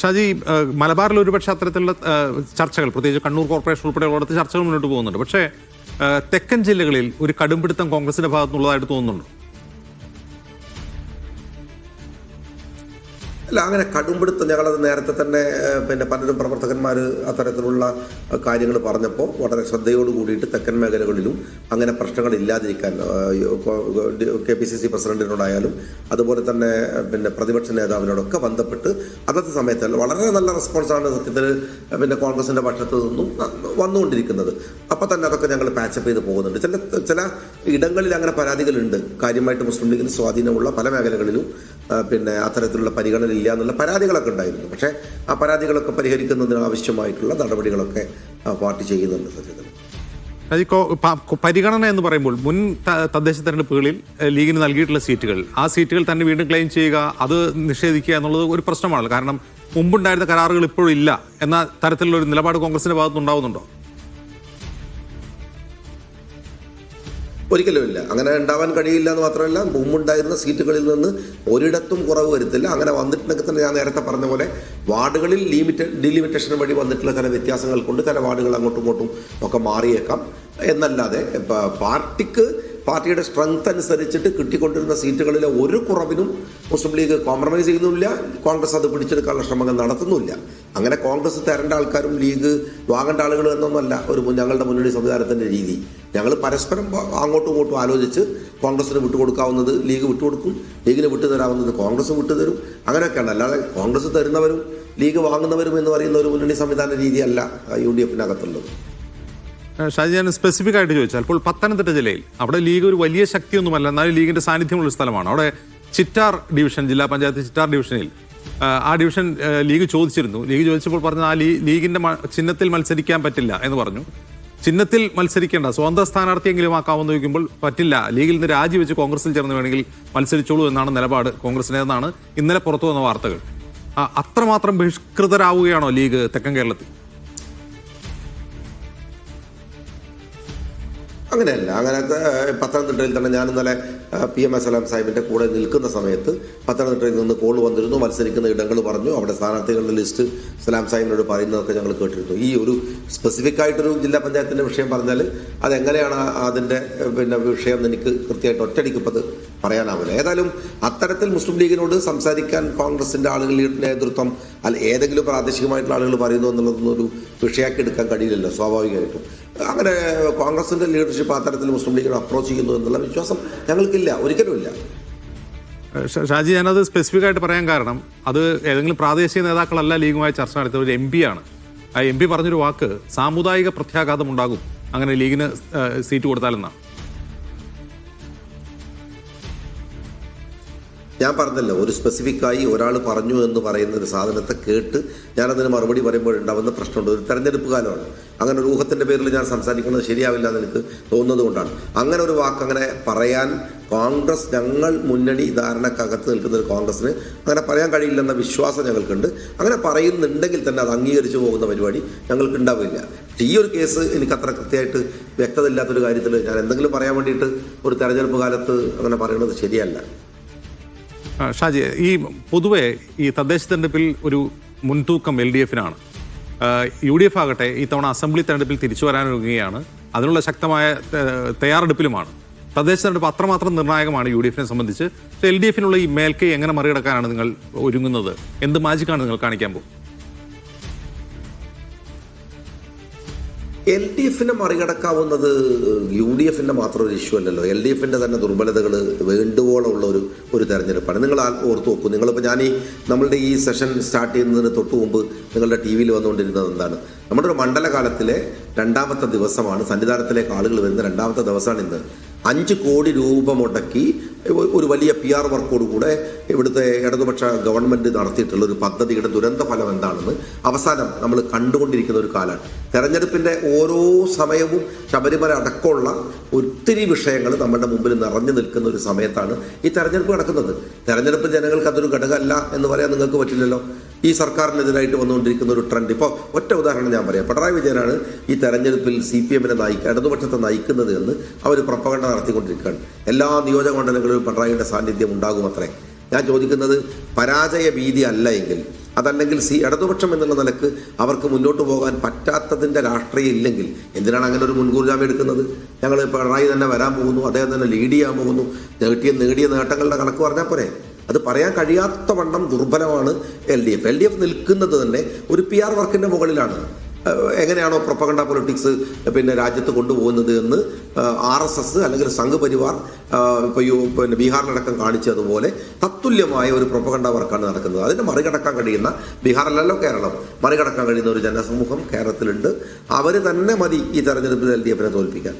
ഷാജി മലബാറിൽ ഒരുപക്ഷെ അത്തരത്തിലുള്ള ചർച്ചകൾ പ്രത്യേകിച്ച് കണ്ണൂർ കോർപ്പറേഷൻ ഉൾപ്പെടെയുള്ളിടത്ത് ചർച്ചകൾ മുന്നോട്ട് പോകുന്നുണ്ട്. പക്ഷേ തെക്കൻ ജില്ലകളിൽ ഒരു കടുംപിടുത്തം കോൺഗ്രസിന്റെ ഭാഗത്തുനിന്നുള്ളതായിട്ട് തോന്നുന്നുണ്ട്? അല്ല അങ്ങനെ കടുംപിടുത്തം ഞങ്ങളത് നേരത്തെ തന്നെ പിന്നെ പലരും പ്രവർത്തകന്മാർ അത്തരത്തിലുള്ള കാര്യങ്ങൾ പറഞ്ഞപ്പോൾ വളരെ ശ്രദ്ധയോട് കൂടിയിട്ട് തെക്കൻ മേഖലകളിലും അങ്ങനെ പ്രശ്നങ്ങൾ ഇല്ലാതിരിക്കാൻ കെ പി സി സി പ്രസിഡന്റിനോടായാലും അതുപോലെ തന്നെ പിന്നെ പ്രതിപക്ഷ നേതാവിനോടൊക്കെ ബന്ധപ്പെട്ട് അതത് സമയത്ത് വളരെ നല്ല റെസ്പോൺസാണ് സത്യത്തിൽ പിന്നെ കോൺഗ്രസിന്റെ പക്ഷത്തു നിന്നും വന്നുകൊണ്ടിരിക്കുന്നത്. അപ്പോൾ തന്നെ അതൊക്കെ ഞങ്ങൾ പാച്ചപ്പ് ചെയ്ത് പോകുന്നുണ്ട്. ചില ചില ഇടങ്ങളിൽ അങ്ങനെ പരാതികളുണ്ട്. കാര്യമായിട്ട് മുസ്ലിം ലീഗിന് സ്വാധീനമുള്ള പല മേഖലകളിലും പിന്നെ അത്തരത്തിലുള്ള പരിഗണന ഇല്ല എന്നുള്ള പരാതികളൊക്കെ ഉണ്ടായിരുന്നു. പക്ഷേ ആ പരാതികളൊക്കെ പരിഹരിക്കുന്നതിന് ആവശ്യമായിട്ടുള്ള നടപടികളൊക്കെ പാർട്ടി ചെയ്യുന്നുണ്ട് സത്യത്തിൽ. പരിഗണന എന്ന് പറയുമ്പോൾ മുൻ തദ്ദേശ തെരഞ്ഞെടുപ്പുകളിൽ ലീഗിന് നൽകിയിട്ടുള്ള സീറ്റുകൾ ആ സീറ്റുകൾ തന്നെ വീണ്ടും ക്ലെയിം ചെയ്യുക അത് നിഷേധിക്കുക എന്നുള്ളത് ഒരു പ്രശ്നമാണ് കാരണം മുമ്പുണ്ടായിരുന്ന കരാറുകൾ ഇപ്പോഴും ഇല്ല എന്ന തരത്തിലുള്ള ഒരു നിലപാട് കോൺഗ്രസിന്റെ ഭാഗത്തുനിന്നുണ്ടാവുന്നുണ്ടോ? ഒരിക്കലും ഇല്ല. അങ്ങനെ ഉണ്ടാവാൻ കഴിയില്ല എന്ന് മാത്രമല്ല മുമ്പുണ്ടായിരുന്ന സീറ്റുകളിൽ നിന്ന് ഒരിടത്തും കുറവ് വരുത്തില്ല. അങ്ങനെ വന്നിട്ടുണ്ടെങ്കിൽ തന്നെ ഞാൻ നേരത്തെ പറഞ്ഞ പോലെ വാർഡുകളിൽ ലിമിറ്റ് ഡിലിമിറ്റേഷൻ വഴി വന്നിട്ടുള്ള ചില വ്യത്യാസങ്ങൾ കൊണ്ട് ചില വാർഡുകൾ അങ്ങോട്ടും ഇങ്ങോട്ടും ഒക്കെ മാറിയേക്കാം. എന്നല്ലാതെ പാർട്ടിക്ക് പാർട്ടിയുടെ സ്ട്രെങ്ത് അനുസരിച്ചിട്ട് കിട്ടിക്കൊണ്ടിരുന്ന സീറ്റുകളിലെ ഒരു കുറവിനും മുസ്ലിം ലീഗ് കോംപ്രമൈസ് ചെയ്യുന്നില്ല. കോൺഗ്രസ് അത് പിടിച്ചെടുക്കാനുള്ള ശ്രമങ്ങൾ നടത്തുന്നില്ല. അങ്ങനെ കോൺഗ്രസ് തരേണ്ട ആൾക്കാരും ലീഗ് വാങ്ങേണ്ട ആളുകൾ എന്നൊന്നുമല്ല ഒരു ഞങ്ങളുടെ മുന്നണി സംവിധാനത്തിന്റെ രീതി. ഞങ്ങൾ പരസ്പരം അങ്ങോട്ടും ഇങ്ങോട്ടും ആലോചിച്ച് കോൺഗ്രസിന് വിട്ടുകൊടുക്കാവുന്നത് ലീഗ് വിട്ടുകൊടുക്കും ലീഗിന് വിട്ടുതരാവുന്നത് കോൺഗ്രസ് വിട്ടുതരും. അങ്ങനെയൊക്കെയാണ്. അല്ലാതെ കോൺഗ്രസ് തരുന്നവരും ലീഗ് വാങ്ങുന്നവരും എന്ന് പറയുന്ന ഒരു മുന്നണി സംവിധാന രീതിയല്ല യു ഡി എഫിനകത്തുള്ളത്. ഷാജി ഞാൻ സ്പെസിഫിക് ആയിട്ട് ചോദിച്ചാൽ ഇപ്പോൾ പത്തനംതിട്ട ജില്ലയിൽ അവിടെ ലീഗ് ഒരു വലിയ ശക്തിയൊന്നുമല്ല. എന്നാലും ലീഗിന്റെ സാന്നിധ്യമുള്ള സ്ഥലമാണ്. അവിടെ ചിറ്റാർ ഡിവിഷൻ ജില്ലാ പഞ്ചായത്ത് ചിറ്റാർ ഡിവിഷനിൽ ആ, ഡിവിഷൻ ലീഗ് ചോദിച്ചിരുന്നു. ലീഗ് ചോദിച്ചപ്പോൾ പറഞ്ഞ ആ ലീഗിന്റെ ചിഹ്നത്തിൽ മത്സരിക്കാൻ പറ്റില്ല എന്ന് പറഞ്ഞു. ചിഹ്നത്തിൽ മത്സരിക്കേണ്ട സ്വന്തം സ്ഥാനാർത്ഥിയെങ്കിലും ആക്കാമെന്ന് ചോദിക്കുമ്പോൾ പറ്റില്ല. ലീഗിൽ നിന്ന് രാജിവെച്ച് കോൺഗ്രസിൽ ചേർന്ന് വേണമെങ്കിൽ മത്സരിച്ചോളൂ എന്നാണ് നിലപാട് കോൺഗ്രസിനേതെന്നാണ് ഇന്നലെ പുറത്തു വന്ന വാർത്തകൾ. അത്രമാത്രം ബഹിഷ്കൃതരാവുകയാണോ ലീഗ് തെക്കൻ കേരളത്തിൽ? അങ്ങനെയല്ല. അങ്ങനത്തെ പത്തനംതിട്ടയിൽ തന്നെ ഞാൻ ഇന്നലെ P M S L M സാഹിബിന്റെ കൂടെ നിൽക്കുന്ന സമയത്ത് പത്തനംതിട്ടയിൽ നിന്ന് കോൾ വന്നിരുന്നു മത്സരിക്കുന്ന ഇടങ്ങൾ പറഞ്ഞു. അവിടെ സ്ഥാനാർത്ഥികളുടെ ലിസ്റ്റ് സലാം സാഹിബിനോട് പറയുന്നതൊക്കെ ഞങ്ങൾ കേട്ടിരുന്നു. ഈ ഒരു സ്പെസിഫിക് ആയിട്ടൊരു ജില്ലാ പഞ്ചായത്തിന്റെ വിഷയം പറഞ്ഞാൽ അതെങ്ങനെയാണ് അതിന്റെ പിന്നെ വിഷയം എനിക്ക് കൃത്യമായിട്ട് ഒറ്റയടിക്ക് ഇപ്പത് പറയാനാവില്ല. ഏതായാലും അത്തരത്തിൽ മുസ്ലിം ലീഗിനോട് സംസാരിക്കാൻ കോൺഗ്രസിന്റെ ആളുകൾ നേതൃത്വം അല്ല ഏതെങ്കിലും പ്രാദേശികമായിട്ടുള്ള ആളുകൾ പറയുന്നു എന്നുള്ളതൊന്നും ഒരു വിഷയാക്കി എടുക്കാൻ കഴിയില്ലല്ലോ സ്വാഭാവികമായിട്ടും. അങ്ങനെ കോൺഗ്രസിന്റെ ലീഡർഷിപ്പ് അത്തരത്തിൽ മുസ്ലിം ലീഗിനെ അപ്രോച്ച് ചെയ്യുന്നു എന്നുള്ള വിശ്വാസം ഞങ്ങൾക്കില്ല ഒരിക്കലുമില്ല ഷാജി ഞാനത് സ്പെസിഫിക് ആയിട്ട് പറയാൻ കാരണം അത് ഏതെങ്കിലും പ്രാദേശിക നേതാക്കളല്ല ലീഗുമായി ചർച്ച നടത്തിയ ഒരു എം പി ആണ്. ആ എം പി പറഞ്ഞൊരു വാക്ക് സാമുദായിക പ്രത്യാഘാതം ഉണ്ടാകും അങ്ങനെ ലീഗിന് സീറ്റ് കൊടുത്താലെന്നാണ്. ഞാൻ പറഞ്ഞല്ലോ ഒരു സ്പെസിഫിക് ആയി ഒരാൾ പറഞ്ഞു എന്ന് പറയുന്ന ഒരു സാധനത്തെ കേട്ട് ഞാനതിന് മറുപടി പറയുമ്പോൾ ഉണ്ടാവുന്ന പ്രശ്നമുണ്ട്. ഒരു തെരഞ്ഞെടുപ്പ് കാലമാണ്. അങ്ങനെ ഒരു ഊഹത്തിന്റെ പേരിൽ ഞാൻ സംസാരിക്കുന്നത് ശരിയാവില്ല എന്ന് എനിക്ക് തോന്നുന്നത് കൊണ്ടാണ്. അങ്ങനെ ഒരു വാക്ക് അങ്ങനെ പറയാൻ കോൺഗ്രസ് ഞങ്ങൾ മുന്നണി ധാരണക്കകത്ത് നിൽക്കുന്ന ഒരു കോൺഗ്രസിന് അങ്ങനെ പറയാൻ കഴിയില്ലെന്ന വിശ്വാസം ഞങ്ങൾക്കുണ്ട്. അങ്ങനെ പറയുന്നുണ്ടെങ്കിൽ തന്നെ അത് അംഗീകരിച്ചു പോകുന്ന പരിപാടി ഞങ്ങൾക്ക് ഉണ്ടാവില്ല. ഈ ഒരു കേസ് എനിക്ക് അത്ര കൃത്യമായിട്ട് വ്യക്തത ഇല്ലാത്തൊരു കാര്യത്തിൽ ഞാൻ എന്തെങ്കിലും പറയാൻ വേണ്ടിയിട്ട് ഒരു തെരഞ്ഞെടുപ്പ് കാലത്ത് അങ്ങനെ പറയുന്നത് ശരിയല്ല. ഷാജി ഈ പൊതുവെ ഈ തദ്ദേശ തെരഞ്ഞെടുപ്പിൽ ഒരു മുൻതൂക്കം എൽ ഡി എഫിനാണ്. യു ഡി എഫ് ആകട്ടെ ഈ തവണ അസംബ്ലി തെരഞ്ഞെടുപ്പിൽ തിരിച്ചു വരാനൊരുങ്ങുകയാണ്. അതിനുള്ള ശക്തമായ തയ്യാറെടുപ്പിലുമാണ്. തദ്ദേശ തെരഞ്ഞെടുപ്പ് അത്രമാത്രം നിർണായകമാണ് യു ഡി എഫിനെ സംബന്ധിച്ച്. എൽ ഡി എഫിനുള്ള ഈ മേൽക്കൈ എങ്ങനെ മറികടക്കാനാണ് നിങ്ങൾ ഒരുങ്ങുന്നത്? എന്ത് മാജിക്കാണ് നിങ്ങൾ കാണിക്കാൻ പോകും എൽ ഡി എഫിനെ മറികടക്കാവുന്നത് യു ഡി എഫിന്റെ മാത്രം ഒരു ഇഷ്യൂ അല്ലല്ലോ. എൽ ഡി എഫിന്റെ തന്നെ ദുർബലതകൾ വേണ്ടുവോളം ഉള്ള ഒരു ഒരു തെരഞ്ഞെടുപ്പാണ്. നിങ്ങൾ ഓർത്ത് നോക്കൂ നിങ്ങളിപ്പോൾ ഞാൻ ഈ നമ്മളുടെ ഈ സെഷൻ സ്റ്റാർട്ട് ചെയ്യുന്നതിന് തൊട്ട് മുമ്പ് നിങ്ങളുടെ ടി വിയിൽ വന്നുകൊണ്ടിരുന്നത് എന്താണ്? നമ്മുടെ ഒരു മണ്ഡലകാലത്തിലെ രണ്ടാമത്തെ ദിവസമാണ് സന്നിധാനത്തിലേക്ക് ആളുകൾ വരുന്ന രണ്ടാമത്തെ ദിവസമാണ് ഇന്ന്. അഞ്ച് കോടി രൂപ മുടക്കി ഒരു വലിയ പി ആർ വർക്കോടുകൂടെ ഇവിടുത്തെ ഇടതുപക്ഷ ഗവൺമെന്റ് നടത്തിയിട്ടുള്ള ഒരു പദ്ധതിയുടെ ദുരന്ത ഫലം എന്താണെന്ന് അവസാനം നമ്മൾ കണ്ടുകൊണ്ടിരിക്കുന്ന ഒരു കാലമാണ് തെരഞ്ഞെടുപ്പിന്റെ ഓരോ സമയവും ശബരിമല അടക്കമുള്ള ഒത്തിരി വിഷയങ്ങൾ നമ്മുടെ മുമ്പിൽ നിറഞ്ഞു നിൽക്കുന്ന ഒരു സമയത്താണ് ഈ തെരഞ്ഞെടുപ്പ് നടക്കുന്നത്. തെരഞ്ഞെടുപ്പ് ജനങ്ങൾക്ക് അതൊരു ഘടകമല്ല എന്ന് പറയാൻ നിങ്ങൾക്ക് പറ്റില്ലല്ലോ? ഈ സർക്കാരിനെതിരായിട്ട് വന്നുകൊണ്ടിരിക്കുന്ന ഒരു ട്രെൻഡ്. ഇപ്പോൾ ഒറ്റ ഉദാഹരണം ഞാൻ പറയാം. പിണറായി വിജയനാണ് ഈ തെരഞ്ഞെടുപ്പിൽ സി പി എമ്മിനെ നയിക്കുക ഇടതുപക്ഷത്തെ നയിക്കുന്നത് എന്ന് അവർ പ്രപ്പകണ്ട നടത്തിക്കൊണ്ടിരിക്കുകയാണ്. എല്ലാ നിയോജക മണ്ഡലങ്ങളിലും പിണറായിയുടെ സാന്നിധ്യം ഉണ്ടാകുമത്രേ? ഞാൻ ചോദിക്കുന്നത് പരാജയ ഭീതി അല്ല എങ്കിൽ അതല്ലെങ്കിൽ സി ഇടതുപക്ഷം എന്നുള്ള നിലയ്ക്ക് അവർക്ക് മുന്നോട്ട് പോകാൻ പറ്റാത്തതിന്റെ രാഷ്ട്രീയം ഇല്ലെങ്കിൽ എന്തിനാണ് അങ്ങനെ ഒരു മുൻകൂർ ജാമ്യം എടുക്കുന്നത്? ഞങ്ങൾ പിണറായി തന്നെ വരാൻ പോകുന്നു അദ്ദേഹം തന്നെ ലീഡ് ചെയ്യാൻ പോകുന്നു നേടിയ നേടിയ നേട്ടങ്ങളുടെ കണക്ക് പറഞ്ഞാൽ പോരെ? അത് പറയാൻ കഴിയാത്ത വണ്ണം ദുർബലമാണ് L D F. L D F നിൽക്കുന്നത് തന്നെ ഒരു പി ആർ വർക്കിന്റെ മുകളിലാണ്. എങ്ങനെയാണോ പ്രൊപ്പഗണ്ട പൊളിറ്റിക്സ് പിന്നെ രാജ്യത്ത് കൊണ്ടുപോകുന്നത് എന്ന് ആർ എസ് എസ് അല്ലെങ്കിൽ സംഘപരിവാർ ഇപ്പോൾ പിന്നെ ബീഹാറിലടക്കം കാണിച്ചതുപോലെ തത്തുല്യമായ ഒരു പ്രൊപ്പഗണ്ട വർക്കാണ് നടക്കുന്നത്. അതിനെ മറികടക്കാൻ കഴിയുന്ന ബീഹാറിലല്ലോ കേരളം. മറികടക്കാൻ കഴിയുന്ന ഒരു ജനസമൂഹം കേരളത്തിലുണ്ട്. അവർ തന്നെ മതി ഈ തെരഞ്ഞെടുപ്പിൽ എൽ ഡി എഫിനെ തോൽപ്പിക്കാൻ.